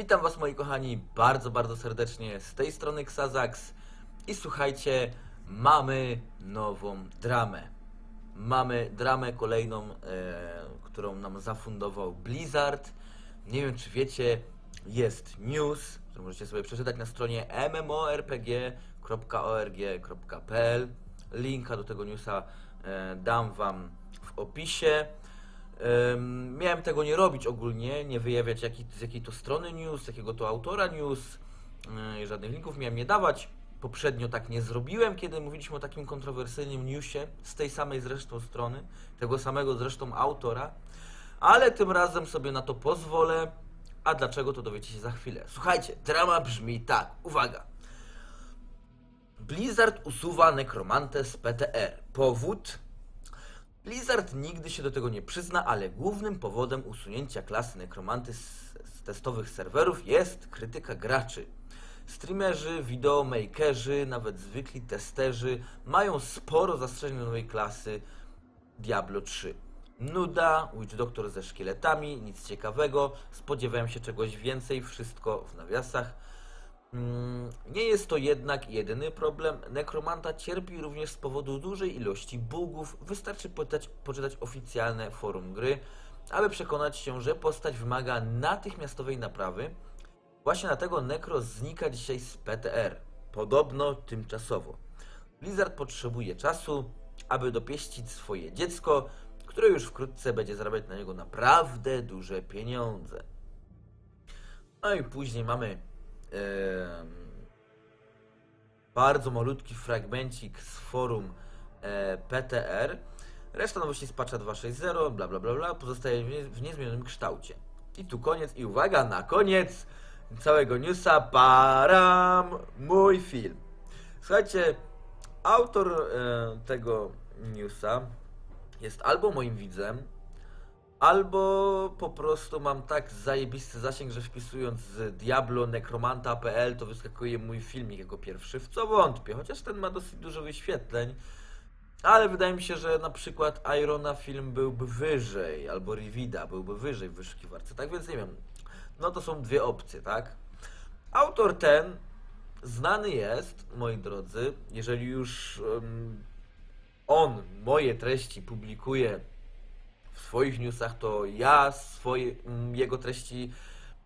Witam Was moi kochani bardzo, bardzo serdecznie z tej strony Xazax i słuchajcie, mamy nową dramę. Mamy dramę kolejną, e, którą nam zafundował Blizzard. Nie wiem czy wiecie, jest news, który możecie sobie przeczytać na stronie mmorpg.org.pl. Linka do tego newsa e, dam Wam w opisie. Miałem tego nie robić ogólnie, nie wyjawiać jaki, z jakiej to strony news, jakiego to autora news, yy, żadnych linków miałem nie dawać. Poprzednio tak nie zrobiłem, kiedy mówiliśmy o takim kontrowersyjnym newsie z tej samej zresztą strony, tego samego zresztą autora, ale tym razem sobie na to pozwolę. A dlaczego to dowiecie się za chwilę. Słuchajcie, drama brzmi tak, uwaga. Blizzard usuwa nekromantę z PTR. Powód? Blizzard nigdy się do tego nie przyzna, ale głównym powodem usunięcia klasy nekromanty z, z testowych serwerów jest krytyka graczy. Streamerzy, videomakerzy, nawet zwykli testerzy mają sporo zastrzeżeń do nowej klasy Diablo 3. Nuda, Witch Doctor ze szkieletami, nic ciekawego, spodziewałem się czegoś więcej, wszystko w nawiasach. Mm, Nie jest to jednak jedyny problem. Nekromanta cierpi również z powodu dużej ilości bugów. Wystarczy poczytać, poczytać oficjalne forum gry, aby przekonać się, że postać wymaga natychmiastowej naprawy. Właśnie dlatego Necro znika dzisiaj z PTR. Podobno tymczasowo. Blizzard potrzebuje czasu, aby dopieścić swoje dziecko, które już wkrótce będzie zarabiać na niego naprawdę duże pieniądze. No i później mamy bardzo malutki fragmencik z forum e, PTR. Reszta nowości z patcha 2.6.0, bla bla bla bla, pozostaje w, nie, w niezmienionym kształcie. I tu koniec, i uwaga, na koniec całego newsa, param, mój film. Słuchajcie, autor e, tego newsa jest albo moim widzem, Albo po prostu mam tak zajebisty zasięg, że wpisując z Diablo Necromanta.pl to wyskakuje mój filmik jako pierwszy, w co wątpię, chociaż ten ma dosyć dużo wyświetleń. Ale wydaje mi się, że na przykład Irona film byłby wyżej, albo Rivida byłby wyżej w wyszukiwarce, tak więc nie wiem. No to są dwie opcje, tak? Autor ten znany jest, moi drodzy, jeżeli już em, on moje treści publikuje w swoich newsach, to ja swoje, mm, jego treści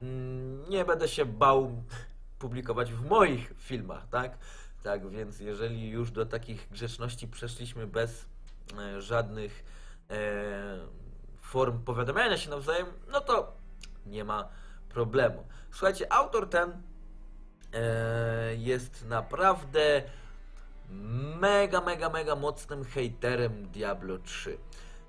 mm, nie będę się bał publikować w moich filmach, tak? Tak, więc jeżeli już do takich grzeczności przeszliśmy bez e, żadnych e, form powiadamiania się nawzajem, no to nie ma problemu. Słuchajcie, autor ten e, jest naprawdę mega, mega, mega mocnym hejterem Diablo 3.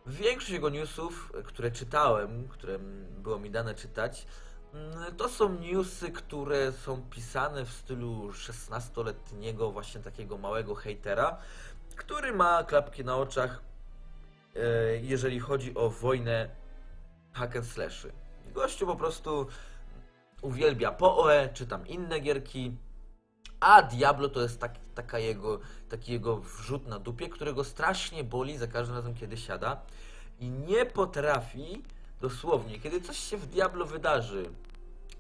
Większość jego newsów, które czytałem, które było mi dane czytać, mm, to są newsy, które są pisane w stylu 16-letniego, właśnie takiego małego hejtera, który ma klapki na oczach, e, jeżeli chodzi o wojnę hack and slashy. Gościu po prostu uwielbia PoE, czy tam inne gierki, a Diablo to jest tak, taka jego, taki jego wrzut na dupie, którego strasznie boli za każdym razem, kiedy siada i nie potrafi dosłownie, kiedy coś się w Diablo wydarzy,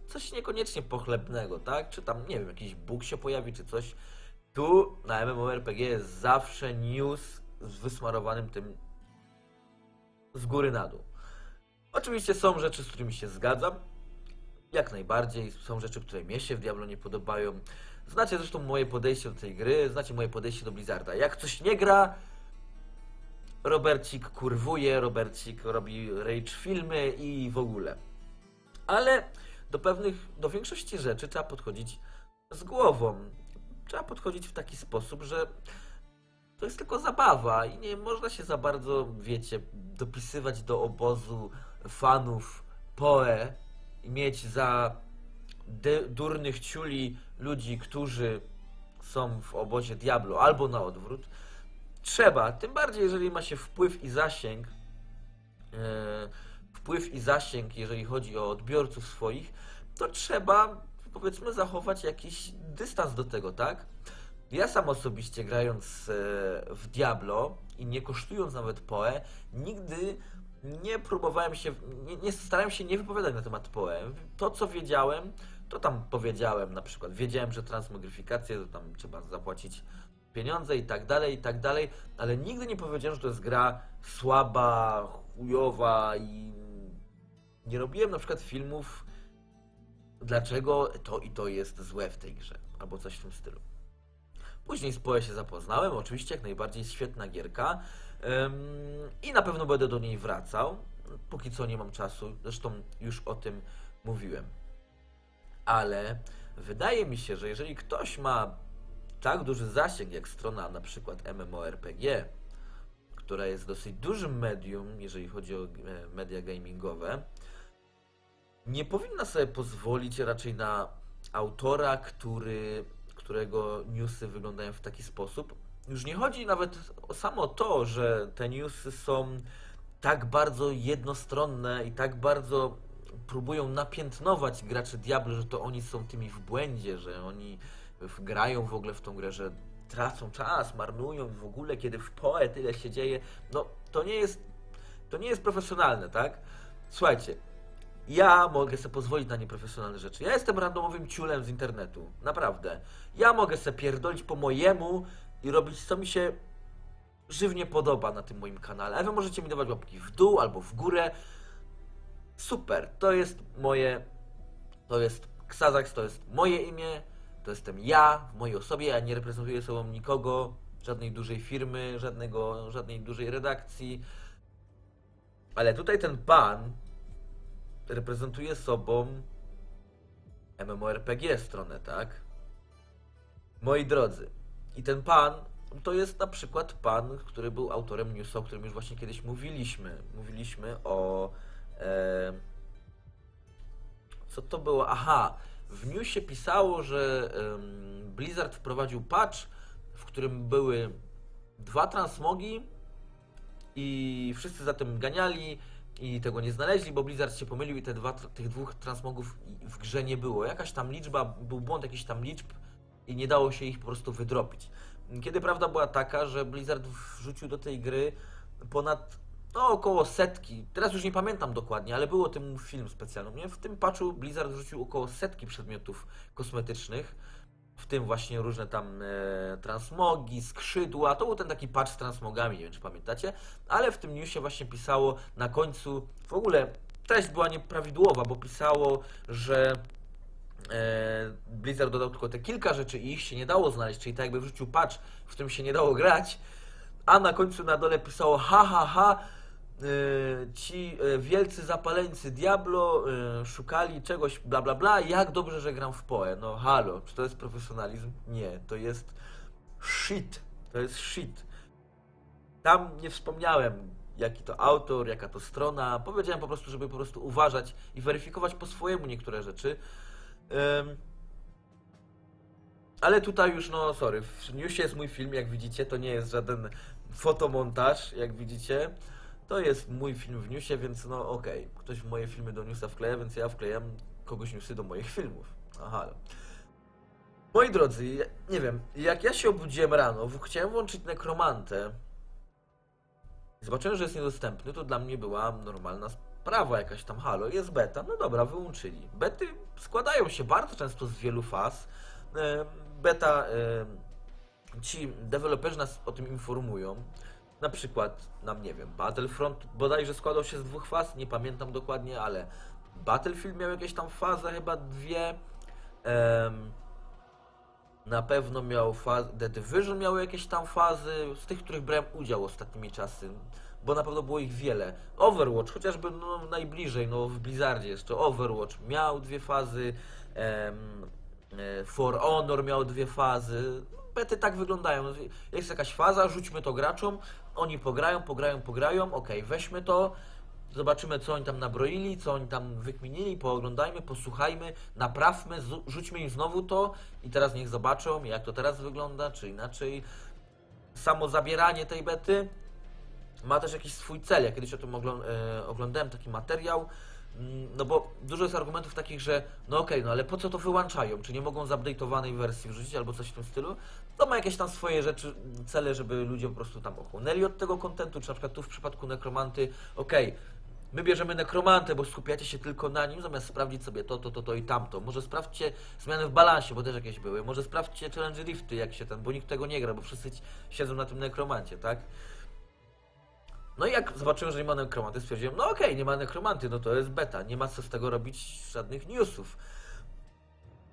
coś niekoniecznie pochlebnego, tak? Czy tam, nie wiem, jakiś bóg się pojawi, czy coś. Tu na MMORPG jest zawsze news z wysmarowanym tym z góry na dół. Oczywiście są rzeczy, z którymi się zgadzam. Jak najbardziej. Są rzeczy, które mnie się w Diablo nie podobają. Znacie zresztą moje podejście do tej gry, znacie moje podejście do Blizzarda. Jak coś nie gra, Robercik kurwuje, Robercik robi rage filmy i w ogóle. Ale do pewnych, do większości rzeczy trzeba podchodzić z głową. Trzeba podchodzić w taki sposób, że to jest tylko zabawa i nie można się za bardzo, wiecie, dopisywać do obozu fanów PoE i mieć za durnych ciuli ludzi, którzy są w obozie Diablo, albo na odwrót. Trzeba, tym bardziej jeżeli ma się wpływ i zasięg, e, wpływ i zasięg, jeżeli chodzi o odbiorców swoich, to trzeba, powiedzmy, zachować jakiś dystans do tego, tak? Ja sam osobiście grając e, w Diablo i nie kosztując nawet PoE, nigdy nie próbowałem się, nie, nie starałem się nie wypowiadać na temat PoE. To, co wiedziałem, to tam powiedziałem na przykład, wiedziałem, że transmogryfikację to tam trzeba zapłacić pieniądze i tak dalej, i tak dalej, ale nigdy nie powiedziałem, że to jest gra słaba, chujowa i nie robiłem na przykład filmów, dlaczego to i to jest złe w tej grze, albo coś w tym stylu. Później z Poe się zapoznałem, oczywiście jak najbardziej świetna gierka i na pewno będę do niej wracał. Póki co nie mam czasu, zresztą już o tym mówiłem. Ale wydaje mi się, że jeżeli ktoś ma tak duży zasięg jak strona na przykład MMORPG, która jest dosyć dużym medium, jeżeli chodzi o e, media gamingowe, nie powinna sobie pozwolić raczej na autora, który, którego newsy wyglądają w taki sposób. Już nie chodzi nawet o samo to, że te newsy są tak bardzo jednostronne i tak bardzo próbują napiętnować graczy Diablo, że to oni są tymi w błędzie, że oni grają w ogóle w tą grę, że tracą czas, marnują w ogóle, kiedy w PoE tyle się dzieje. No, to nie jest, to nie jest profesjonalne, tak? Słuchajcie, ja mogę sobie pozwolić na nieprofesjonalne rzeczy. Ja jestem randomowym ciulem z internetu. Naprawdę. Ja mogę sobie pierdolić po mojemu i robić co mi się żywnie podoba na tym moim kanale. A wy możecie mi dawać łapki w dół albo w górę. Super. To jest moje... To jest Xazax, to jest moje imię. To jestem ja w mojej osobie. Ja nie reprezentuję sobą nikogo, żadnej dużej firmy, żadnego, żadnej dużej redakcji. Ale tutaj ten pan reprezentuje sobą MMORPG stronę, tak? Moi drodzy, i ten pan to jest na przykład pan, który był autorem newsa, o którym już właśnie kiedyś mówiliśmy. Mówiliśmy o. E, co to było? Aha, w newsie pisało, że e, Blizzard wprowadził patch, w którym były dwa transmogi i wszyscy za tym ganiali i tego nie znaleźli, bo Blizzard się pomylił i te dwa, tych dwóch transmogów w grze nie było. Jakaś tam liczba, był błąd jakiś tam liczb i nie dało się ich po prostu wydropić. Kiedy prawda była taka, że Blizzard wrzucił do tej gry ponad no, około setki, teraz już nie pamiętam dokładnie, ale było tym film specjalny. Nie? W tym patchu Blizzard wrzucił około setki przedmiotów kosmetycznych, w tym właśnie różne tam e, transmogi, skrzydła. To był ten taki patch z transmogami, nie wiem czy pamiętacie, ale w tym newsie właśnie pisało na końcu, w ogóle treść była nieprawidłowa, bo pisało, że Blizzard dodał tylko te kilka rzeczy i ich się nie dało znaleźć, czyli tak jakby wrzucił patch, w którym się nie dało grać, a na końcu na dole pisało ha ha ha, e, ci e, wielcy zapaleńcy Diablo e, szukali czegoś bla bla bla, jak dobrze, że gram w PoE. No halo, czy to jest profesjonalizm? Nie, to jest shit, to jest shit. Tam nie wspomniałem, jaki to autor, jaka to strona. Powiedziałem po prostu, żeby po prostu uważać i weryfikować po swojemu niektóre rzeczy. Ym, ale tutaj już, no sorry, w newsie jest mój film, jak widzicie, to nie jest żaden fotomontaż, jak widzicie. To jest mój film w newsie, więc no okej, okay. ktoś moje filmy do newsa wkleja, więc ja wklejam kogoś newsy do moich filmów. Aha. Moi drodzy, nie wiem, jak ja się obudziłem rano, chciałem włączyć nekromantę. Zobaczyłem, że jest niedostępny, to dla mnie była normalna sprawa jakaś tam, halo, jest beta, no dobra, wyłączyli. Bety składają się bardzo często z wielu faz. E, beta, e, ci deweloperzy nas o tym informują. Na przykład, nam nie wiem, Battlefront bodajże składał się z dwóch faz, nie pamiętam dokładnie, ale Battlefield miał jakieś tam fazę, chyba dwie. na pewno miał fazę, The Division miały jakieś tam fazy, z tych, których brałem udział ostatnimi czasy, bo na pewno było ich wiele. Overwatch, chociażby no, najbliżej, no w Blizzardzie jeszcze, Overwatch miał dwie fazy, For Honor miał dwie fazy, bety tak wyglądają. Jest jakaś faza, rzućmy to graczom, oni pograją, pograją, pograją, ok, weźmy to, zobaczymy co oni tam nabroili, co oni tam wykminili, pooglądajmy, posłuchajmy, naprawmy, rzućmy im znowu to i teraz niech zobaczą, jak to teraz wygląda, czy inaczej. Samo zabieranie tej bety ma też jakiś swój cel. Ja kiedyś o tym e, oglądałem taki materiał, mm, no bo dużo jest argumentów takich, że no okej, okay, no ale po co to wyłączają? Czy nie mogą zupdate'owanej wersji wrzucić albo coś w tym stylu? To ma jakieś tam swoje rzeczy, cele, żeby ludzie po prostu tam ochłonęli od tego kontentu, czy na przykład tu w przypadku Nekromanty, okej, okay, My bierzemy nekromantę, bo skupiacie się tylko na nim, zamiast sprawdzić sobie to, to, to, to i tamto. Może sprawdźcie zmiany w balansie, bo też jakieś były. Może sprawdźcie challenge rifty, jak się ten, bo nikt tego nie gra, bo wszyscy siedzą na tym nekromancie, tak? No i jak zobaczyłem, że nie ma nekromanty, stwierdziłem, no okej, nie ma nekromanty, no to jest beta, nie ma co z tego robić żadnych newsów.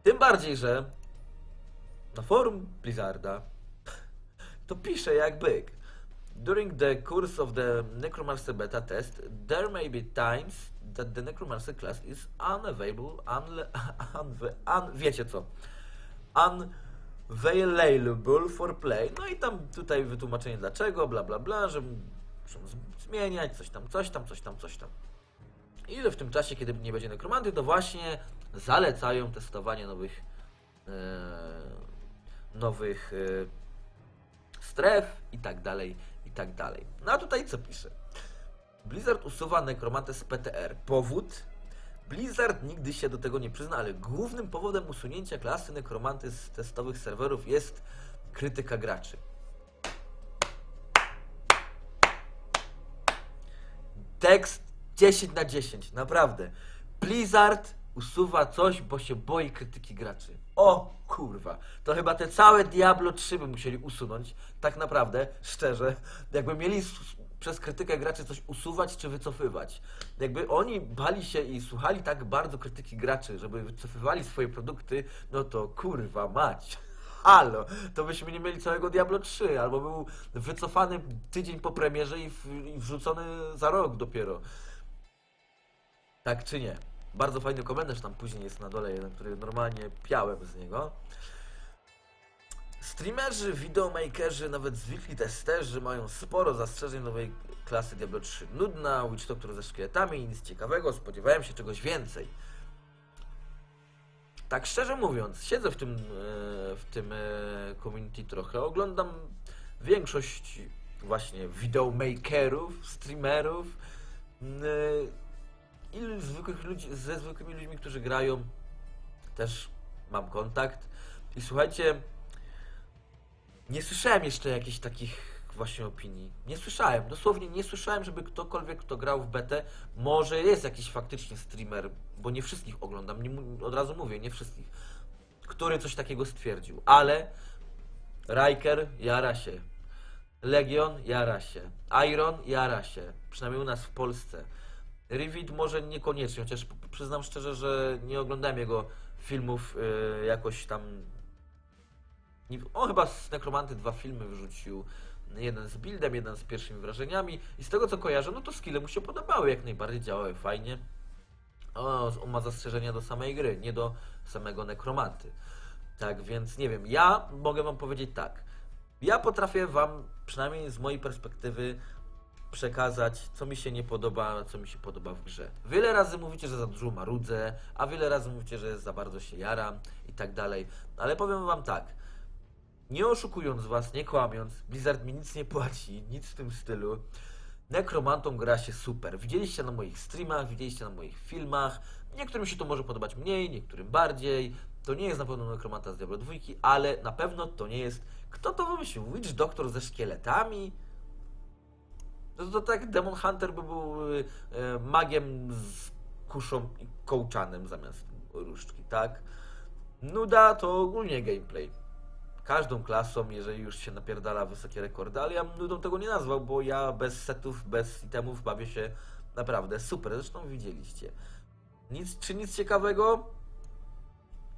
Tym bardziej, że na forum Blizzarda to pisze jak byk. During the course of the Necromancer beta test, there may be times that the Necromancer class is unavailable, unle, un, wiecie co, unavailable for play. No i tam tutaj wytłumaczenie dlaczego, bla bla bla, że zmieniać, coś tam, coś tam, coś tam, coś tam. I w tym czasie, kiedy nie będzie nekromanty, to właśnie zalecają testowanie nowych e, nowych e, stref i tak dalej, i tak dalej. No a tutaj co pisze? Blizzard usuwa nekromantę z PTR. Powód? Blizzard nigdy się do tego nie przyzna, ale głównym powodem usunięcia klasy nekromanty z testowych serwerów jest krytyka graczy. Tekst 10 na 10, naprawdę. Blizzard usuwa coś, bo się boi krytyki graczy. O kurwa, to chyba te całe Diablo 3 by musieli usunąć, tak naprawdę, szczerze. Jakby mieli przez krytykę graczy coś usuwać czy wycofywać. Jakby oni bali się i słuchali tak bardzo krytyki graczy, żeby wycofywali swoje produkty, no to kurwa mać. Halo, to byśmy nie mieli całego Diablo 3, albo był wycofany tydzień po premierze i, w, i wrzucony za rok dopiero. Tak czy nie? Bardzo fajny komentarz tam później jest na dole jeden, który normalnie piałem z niego. Streamerzy, videomakerzy, nawet zwykli testerzy mają sporo zastrzeżeń nowej klasy Diablo 3. Nudna, Witch Doctor ze szkieletami, nic ciekawego, spodziewałem się czegoś więcej. Tak szczerze mówiąc, siedzę w tym, e, w tym e, community trochę, oglądam większość właśnie videomakerów, streamerów, n- i zwykłych ludzi, ze zwykłymi ludźmi, którzy grają, też mam kontakt. I słuchajcie, nie słyszałem jeszcze jakichś takich właśnie opinii. Nie słyszałem, dosłownie nie słyszałem, żeby ktokolwiek, kto grał w betę, może jest jakiś faktycznie streamer, bo nie wszystkich oglądam, nie, od razu mówię, nie wszystkich, który coś takiego stwierdził, ale Riker jara się, Legion jara się, Iron jara się, przynajmniej u nas w Polsce. Rivid może niekoniecznie, chociaż przyznam szczerze, że nie oglądałem jego filmów y, jakoś tam. On chyba z Nekromanty dwa filmy wrzucił. Jeden z buildem, jeden z pierwszymi wrażeniami. I z tego co kojarzę, no to skille mu się podobały, jak najbardziej działały fajnie. O, on ma zastrzeżenia do samej gry, nie do samego Nekromanty. Tak więc nie wiem, ja mogę wam powiedzieć tak. Ja potrafię wam, przynajmniej z mojej perspektywy, przekazać, co mi się nie podoba, co mi się podoba w grze. Wiele razy mówicie, że za dużo marudzę, a wiele razy mówicie, że za bardzo się jaram i tak dalej. Ale powiem wam tak, nie oszukując was, nie kłamiąc, Blizzard mi nic nie płaci, nic w tym stylu. Nekromantą gra się super. Widzieliście na moich streamach, widzieliście na moich filmach. Niektórym się to może podobać mniej, niektórym bardziej. To nie jest na pewno Nekromanta z Diablo 2, ale na pewno to nie jest... Kto to wymyślił? Witch Doctor ze szkieletami? No to tak Demon Hunter by był y, magiem z kuszą i kołczanem zamiast różdżki, tak? Nuda to ogólnie gameplay. Każdą klasą, jeżeli już się napierdala wysokie rekordy, ale ja bym tego nie nazwał, bo ja bez setów, bez itemów bawię się naprawdę super. Zresztą widzieliście. Nic, czy nic ciekawego?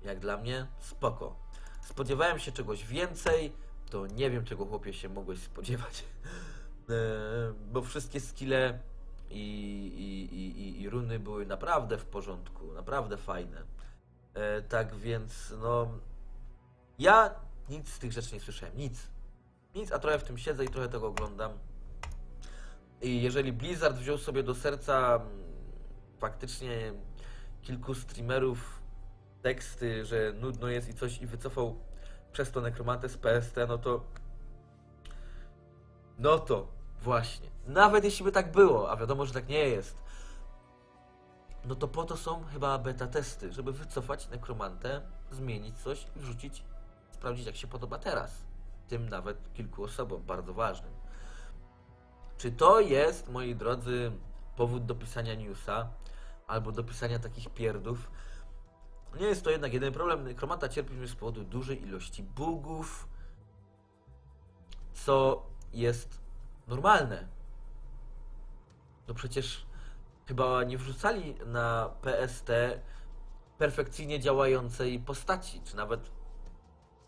Jak dla mnie, spoko. Spodziewałem się czegoś więcej, to nie wiem, czego chłopie się mogłeś spodziewać. E, bo wszystkie skille i, i, i, i, i runy były naprawdę w porządku, naprawdę fajne. E, tak więc, no. Ja nic z tych rzeczy nie słyszałem, nic. Nic, a trochę w tym siedzę i trochę tego oglądam. I jeżeli Blizzard wziął sobie do serca mm, faktycznie kilku streamerów teksty, że nudno jest i coś i wycofał przez to nekromantę z PST, no to no to właśnie. Nawet jeśli by tak było, a wiadomo, że tak nie jest, no to po to są chyba beta testy, żeby wycofać nekromantę, zmienić coś i wrzucić, sprawdzić jak się podoba teraz. Tym nawet kilku osobom, bardzo ważnym. Czy to jest, moi drodzy, powód do pisania newsa albo do pisania takich pierdów. Nie jest to jednak jedyny problem. Nekromanta cierpi z powodu dużej ilości bugów, co jest normalne. No przecież chyba nie wrzucali na PST perfekcyjnie działającej postaci, czy nawet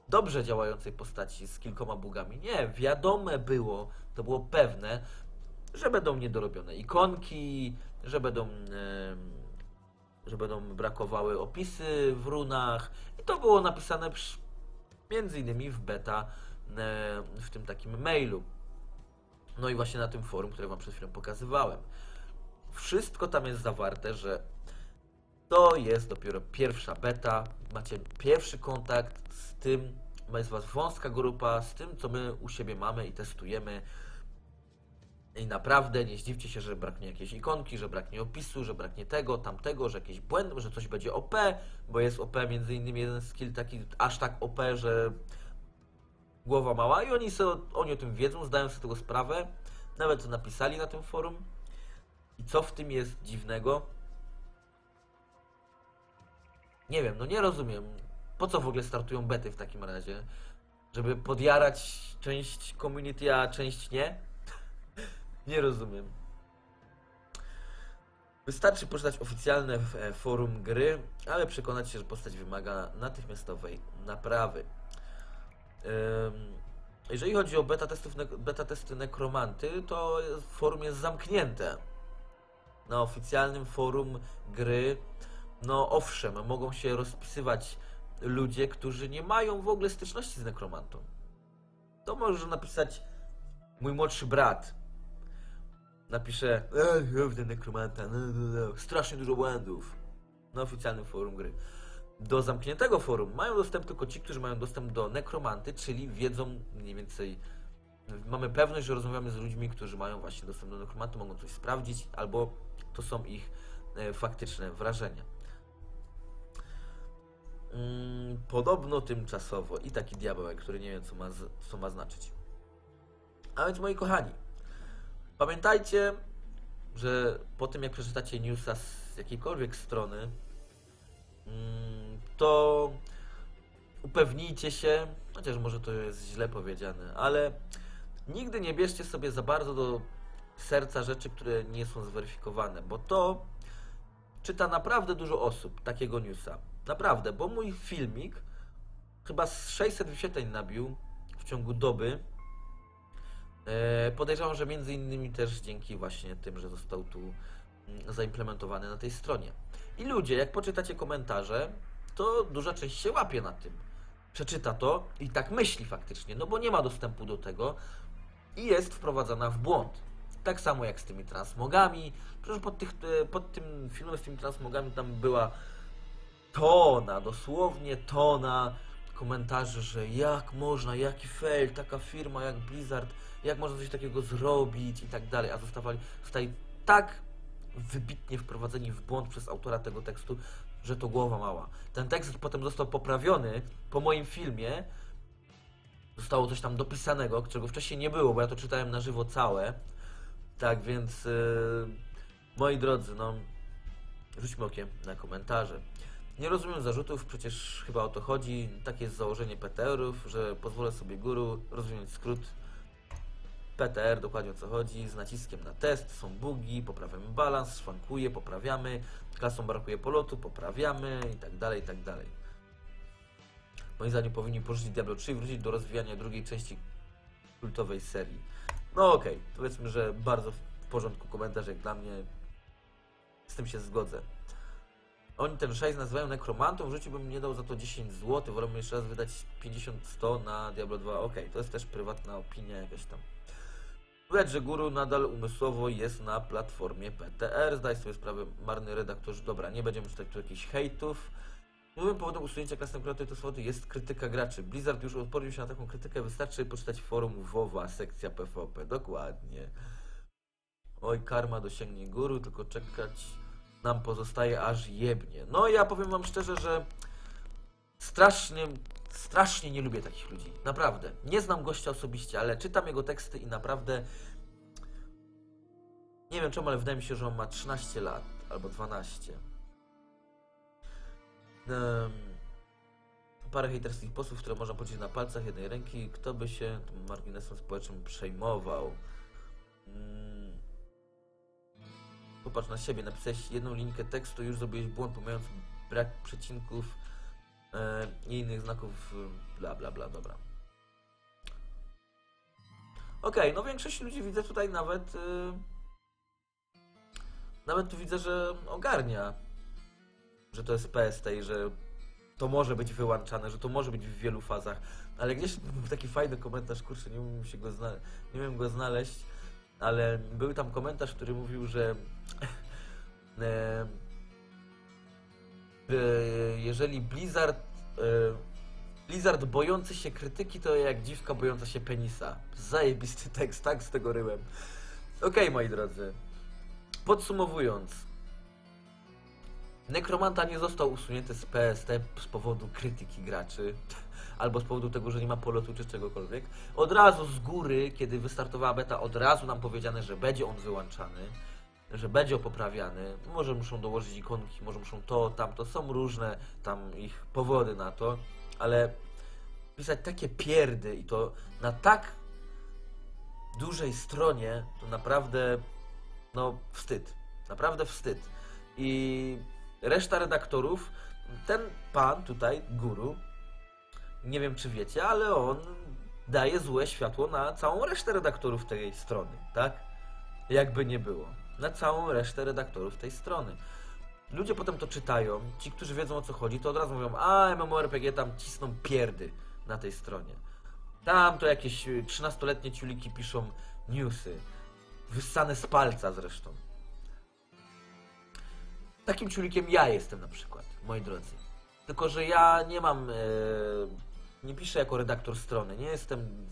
dobrze działającej postaci z kilkoma bugami. Nie, wiadome było, to było pewne, że będą niedorobione ikonki, że będą, że będą brakowały opisy w runach. I to było napisane między innymi w beta, w tym takim mailu. No i właśnie na tym forum, które Wam przed chwilą pokazywałem. Wszystko tam jest zawarte, że to jest dopiero pierwsza beta. Macie pierwszy kontakt z tym, jest Was wąska grupa, z tym, co my u siebie mamy i testujemy. I naprawdę nie zdziwcie się, że braknie jakiejś ikonki, że braknie opisu, że braknie tego, tamtego, że jakieś błędy, że coś będzie OP, bo jest OP między innymi jeden skill taki aż tak OP, że głowa mała i oni, oni o tym wiedzą, zdają sobie tego sprawę. Nawet to napisali na tym forum. I co w tym jest dziwnego? Nie wiem, no nie rozumiem. Po co w ogóle startują bety w takim razie? Żeby podjarać część community, a część nie? nie rozumiem. Wystarczy poczytać oficjalne e, forum gry, ale przekonać się, że postać wymaga natychmiastowej naprawy. Jeżeli chodzi o beta, testów, beta testy nekromanty, to forum jest zamknięte. Na oficjalnym forum gry, no owszem, mogą się rozpisywać ludzie, którzy nie mają w ogóle styczności z nekromantą. To może napisać mój młodszy brat. Napisze, równy nekromanta, no, no, no, strasznie dużo błędów. Na oficjalnym forum gry. Do zamkniętego forum mają dostęp tylko ci, którzy mają dostęp do nekromanty, czyli wiedzą mniej więcej. Mamy pewność, że rozmawiamy z ludźmi, którzy mają właśnie dostęp do nekromanty, mogą coś sprawdzić, albo to są ich e, faktyczne wrażenia. Mm, podobno tymczasowo i taki diabełek, który nie wiem, co ma, co ma znaczyć. A więc, moi kochani, pamiętajcie, że po tym, jak przeczytacie newsa z jakiejkolwiek strony, mm, to upewnijcie się, chociaż może to jest źle powiedziane, ale nigdy nie bierzcie sobie za bardzo do serca rzeczy, które nie są zweryfikowane, bo to czyta naprawdę dużo osób takiego newsa. Naprawdę, bo mój filmik chyba z 600 wyświetleń nabił w ciągu doby. E, podejrzewam, że między innymi też dzięki właśnie tym, że został tu mm, zaimplementowany na tej stronie. I ludzie, jak poczytacie komentarze, to duża część się łapie na tym. Przeczyta to i tak myśli faktycznie, no bo nie ma dostępu do tego i jest wprowadzana w błąd. Tak samo jak z tymi transmogami. Przecież pod, tych, e, pod tym filmem z tymi transmogami tam była tona, dosłownie tona komentarzy, że jak można, jaki fail, taka firma jak Blizzard, jak można coś takiego zrobić i tak dalej, a zostawali, zostali tak wybitnie wprowadzeni w błąd przez autora tego tekstu, że to głowa mała. Ten tekst potem został poprawiony po moim filmie, zostało coś tam dopisanego, czego wcześniej nie było, bo ja to czytałem na żywo całe. Tak więc, yy, moi drodzy, no, rzućmy okiem na komentarze. Nie rozumiem zarzutów, przecież chyba o to chodzi. Takie jest założenie PTR-ów, że pozwolę sobie guru rozwinąć skrót PTR, dokładnie o co chodzi, z naciskiem na test, są bugi, poprawiamy balans, szwankuje, poprawiamy, klasą brakuje polotu, poprawiamy i tak dalej, i tak dalej. Moim zdaniem powinni porzucić Diablo 3 i wrócić do rozwijania drugiej części kultowej serii. No okej, powiedzmy, że bardzo w porządku komentarz jak dla mnie. Z tym się zgodzę. Oni ten szajs nazywają nekromantą, w życiu bym nie dał za to 10 zł, wolę jeszcze raz wydać 50-100 na Diablo 2. Okej, to jest też prywatna opinia jakaś tam. Widać, że guru nadal umysłowo jest na platformie PTR. Zdaj sobie sprawę, marny redaktorze. Dobra, nie będziemy czytać tu jakichś hejtów. Nowym powodem usunięcia klasy to słody jest krytyka graczy. Blizzard już odpornił się na taką krytykę, wystarczy poczytać forum WoWa, sekcja PvP. Dokładnie. Oj, karma dosięgnie góry, tylko czekać nam pozostaje aż jebnie. No ja powiem wam szczerze, że strasznie, strasznie nie lubię takich ludzi. Naprawdę. Nie znam gościa osobiście, ale czytam jego teksty i naprawdę Nie wiem czemu, ale wydaje mi się, że on ma 13 lat albo 12. Em, parę hejterskich postów, które można policzyć na palcach jednej ręki. Kto by się tym marginesem społecznym przejmował? Mm. Popatrz na siebie, napisałeś jedną linkę tekstu, już zrobiłeś błąd, pomijając brak przecinków e, i innych znaków, e, bla bla bla, dobra. Okej, no większość ludzi widzę tutaj nawet. y, nawet tu widzę, że ogarnia, że to jest PST i że to może być wyłączane, że to może być w wielu fazach. Ale gdzieś był taki fajny komentarz, kurczę, nie umiem się go nie umiem go znaleźć, ale był tam komentarz, który mówił, że e, jeżeli Blizzard e, Blizzard bojący się krytyki to jak dziwka bojąca się penisa. Zajebisty tekst, tak z tego ryłem. Okej, moi drodzy. Podsumowując. Nekromanta nie został usunięty z PST z powodu krytyki graczy, albo z powodu tego, że nie ma polotu czy czegokolwiek. Od razu z góry, kiedy wystartowała beta, od razu nam powiedziane, że będzie on wyłączany, że będzie poprawiany. Może muszą dołożyć ikonki, może muszą to, tamto. Są różne tam ich powody na to, ale pisać takie pierdy i to na tak dużej stronie, to naprawdę no wstyd. Naprawdę wstyd. I reszta redaktorów, ten pan tutaj, guru, nie wiem czy wiecie, ale on daje złe światło na całą resztę redaktorów tej strony, tak? Jakby nie było. Na całą resztę redaktorów tej strony. Ludzie potem to czytają, ci, którzy wiedzą o co chodzi, to od razu mówią, a MMORPG tam cisną pierdy na tej stronie. Tam to jakieś y, 13-letnie ciuliki piszą newsy. Wyssane z palca zresztą. Takim ciulikiem ja jestem na przykład, moi drodzy. Tylko, że ja nie mam. E, nie piszę jako redaktor strony. Nie jestem.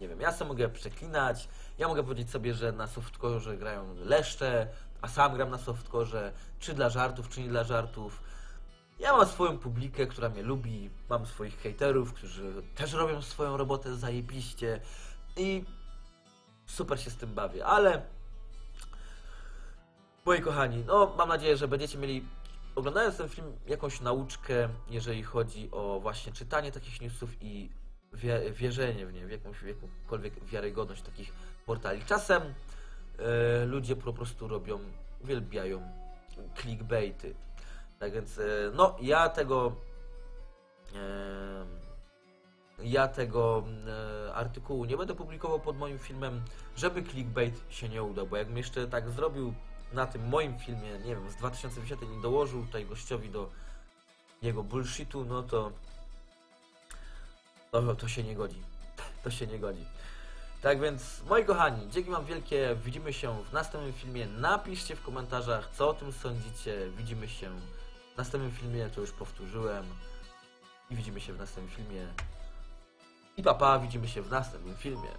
Nie wiem, ja sobie mogę przeklinać. Ja mogę powiedzieć sobie, że na softcore grają leszcze, a sam gram na softcore, czy dla żartów, czy nie dla żartów. Ja mam swoją publikę, która mnie lubi, mam swoich hejterów, którzy też robią swoją robotę zajebiście i super się z tym bawię, ale moi kochani, no mam nadzieję, że będziecie mieli oglądając ten film jakąś nauczkę, jeżeli chodzi o właśnie czytanie takich newsów i wie, wierzenie w nie, w, jakąś, w jakąkolwiek wiarygodność takich portali. Czasem e, ludzie po prostu robią, uwielbiają clickbaity. Tak więc, e, no, ja tego. E, ja tego artykułu nie będę publikował pod moim filmem, żeby clickbait się nie udał, bo jakbym jeszcze tak zrobił na tym moim filmie, nie wiem, z 2010 i dołożył tutaj gościowi do jego bullshitu, no to to, to się nie godzi. To się nie godzi. Tak więc, moi kochani, dzięki Wam wielkie. Widzimy się w następnym filmie. Napiszcie w komentarzach, co o tym sądzicie. Widzimy się w następnym filmie, to już powtórzyłem. I widzimy się w następnym filmie. I papa, widzimy się w następnym filmie.